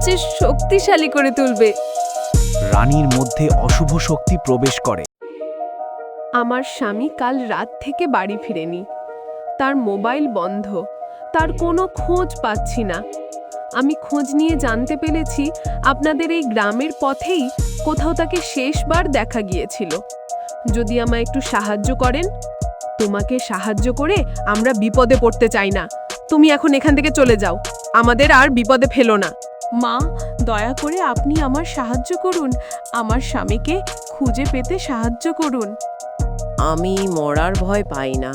সবচেয়ে শক্তিশালী করে তুলবে। রানীর মধ্যে অশুভ শক্তি প্রবেশ করে। আমার স্বামী কাল রাত থেকে বাড়ি ফিরেনি। তার মোবাইল বন্ধ। তার কোনো খোঁজ পাচ্ছি না। আমি খোঁজ নিয়ে জানতে পেরেছি আপনাদের এই গ্রামের পথেই কোথাও তাকে শেষবার দেখা গিয়েছিল। যদি আমায় একটু সাহায্য করেন? তোমাকে সাহায্য করে আমরা বিপদে পড়তে চাই না। তুমি এখন এখান থেকে চলে যাও। আমাদের আর বিপদে ফেলো না। মা দয়া করে আপনি আমার সাহায্য করুন। আমার স্বামীকে খুঁজে পেতে সাহায্য করুন। আমি মরার ভয় পাই না।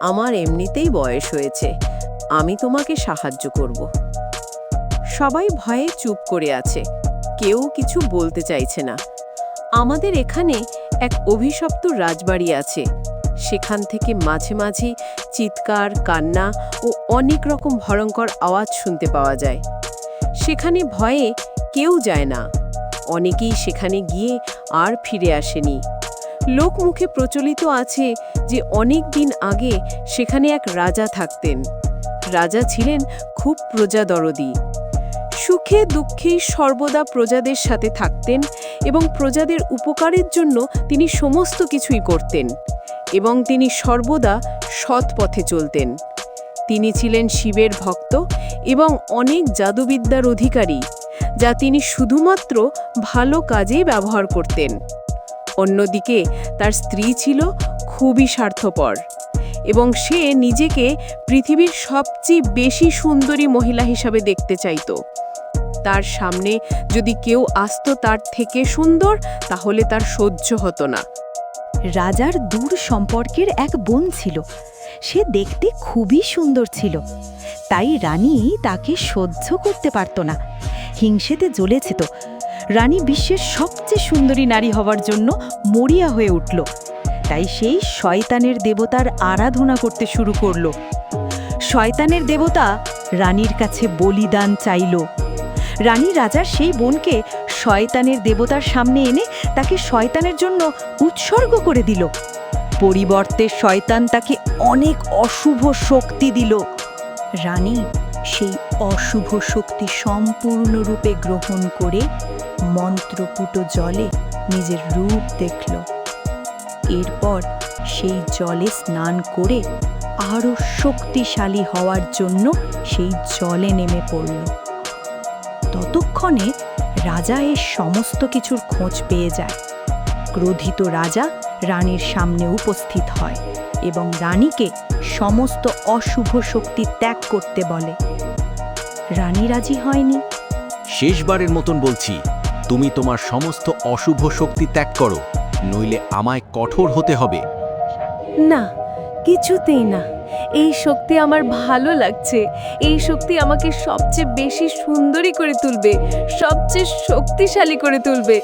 আমার এমনিতেই বয়স হয়েছে। আমি তোমাকে সাহায্য করব। সবাই ভয়ে চুপ করে আছে। কেউ কিছু বলতে চাইছে না। আমাদের এখানে এক অভিশপ্ত রাজবাড়ি আছে। সেখান থেকে মাঝে মাঝে চিৎকার, কান্না ও অনেক রকম ভয়ঙ্কর আওয়াজ শুনতে পাওয়া যায়। সেখানে ভয়ে কেউ যায় না। অনেকেই সেখানে গিয়ে আর ফিরে আসেনি। লোকমুখে প্রচলিত আছে যে অনেক দিন আগে সেখানে এক রাজা থাকতেন। রাজা ছিলেন খুব প্রজাদরদি। সুখে দুঃখে সর্বদা প্রজাদের সাথে থাকতেন এবং প্রজাদের উপকারের জন্য তিনি সমস্ত কিছুই করতেন। এবং তিনি সর্বদা সৎ পথে চলতেন। তিনি ছিলেন শিবের ভক্ত এবং অনেক জাদুবিদ্যার অধিকারী, যা তিনি শুধুমাত্র ভালো কাজেই ব্যবহার করতেন। অন্যদিকে তার স্ত্রী ছিল খুবই স্বার্থপর এবং সে নিজেকে পৃথিবীর সবচেয়ে বেশি সুন্দরী মহিলা হিসাবে দেখতে চাইত। তার সামনে যদি কেউ আসত তার থেকে সুন্দর, তাহলে তার সহ্য হতো না। রাজার দূর সম্পর্কের এক বোন ছিল। সে দেখতে খুবই সুন্দর ছিল। তাই রানী তাকে সহ্য করতে পারত না। হিংসেতে জ্বলেছে তো। রানী বিশ্বের সবচেয়ে সুন্দরী নারী হওয়ার জন্য মরিয়া হয়ে উঠল। তাই সেই শয়তানের দেবতার আরাধনা করতে শুরু করল। শয়তানের দেবতা রানীর কাছে বলিদান চাইল। রানী রাজার সেই বোনকে শয়তানের দেবতার সামনে এনে তাকে শয়তানের জন্য উৎসর্গ করে দিল। পরিবর্তে শয়তান তাকে অনেক অশুভ শক্তি দিল। রানী সেই অশুভ শক্তি সম্পূর্ণরূপে গ্রহণ করে মন্ত্রপুট জলে নিজের রূপ দেখল। এরপর সেই জলে স্নান করে আরও শক্তিশালী হওয়ার জন্য সেই জলে নেমে পড়ল। ততক্ষণে রাজা এর সমস্ত কিছুর খোঁজ পেয়ে যায়। ক্রোধিত রাজা রানীর সামনে উপস্থিত হয় এবং রানীকে সমস্ত অশুভ শক্তি ত্যাগ করতে বলে। রানী রাজি হয়নি। শেষবারের মতন বলছি তুমি তোমার সমস্ত অশুভ শক্তি ত্যাগ করো নইলে আমায় কঠোর হতে হবে। না কিছুতেই না। এই শক্তি আমার ভালো লাগছে। এই শক্তি আমাকে সবচেয়ে বেশি সুন্দরী করে তুলবে, সবচেয়ে শক্তিশালী করে তুলবে।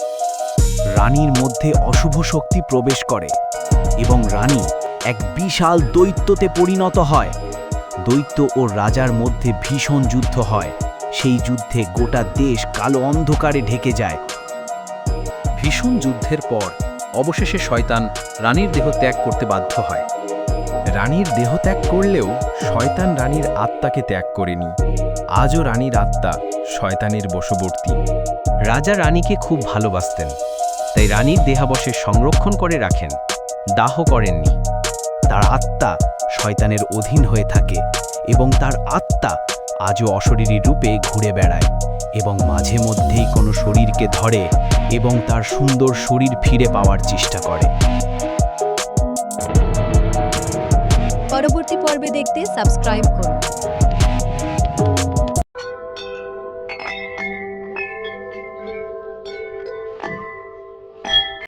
রানীর মধ্যে অশুভ শক্তি প্রবেশ করে এবং রানী এক বিশাল দৈত্যতে পরিণত হয়। দৈত্য ও রাজার মধ্যে ভীষণ যুদ্ধ হয়। সেই যুদ্ধে গোটা দেশ কালো অন্ধকারে ঢেকে যায়। ভীষণ যুদ্ধের পর অবশেষে শয়তান রানীর দেহ ত্যাগ করতে বাধ্য হয়। রানীর দেহ ত্যাগ করলেও শয়তান রানীর আত্মাকে ত্যাগ করেনি। আজও রানীর আত্মা শয়তানের বশবর্তী। রাজা রানীকে খুব ভালোবাসতেন, তাই রানীর দেহাবশেষ সংরক্ষণ করে রাখেন, দাহ করেননি। তার আত্মা শয়তানের অধীন হয়ে থাকে এবং তার আত্মা আজও অশরীরী রূপে ঘুরে বেড়ায় এবং মাঝে মধ্যেই কোনো শরীরকে ধরে এবং তার সুন্দর শরীর ফিরে পাওয়ার চেষ্টা করে। পরবর্তী পর্বে দেখতে সাবস্ক্রাইব করুন।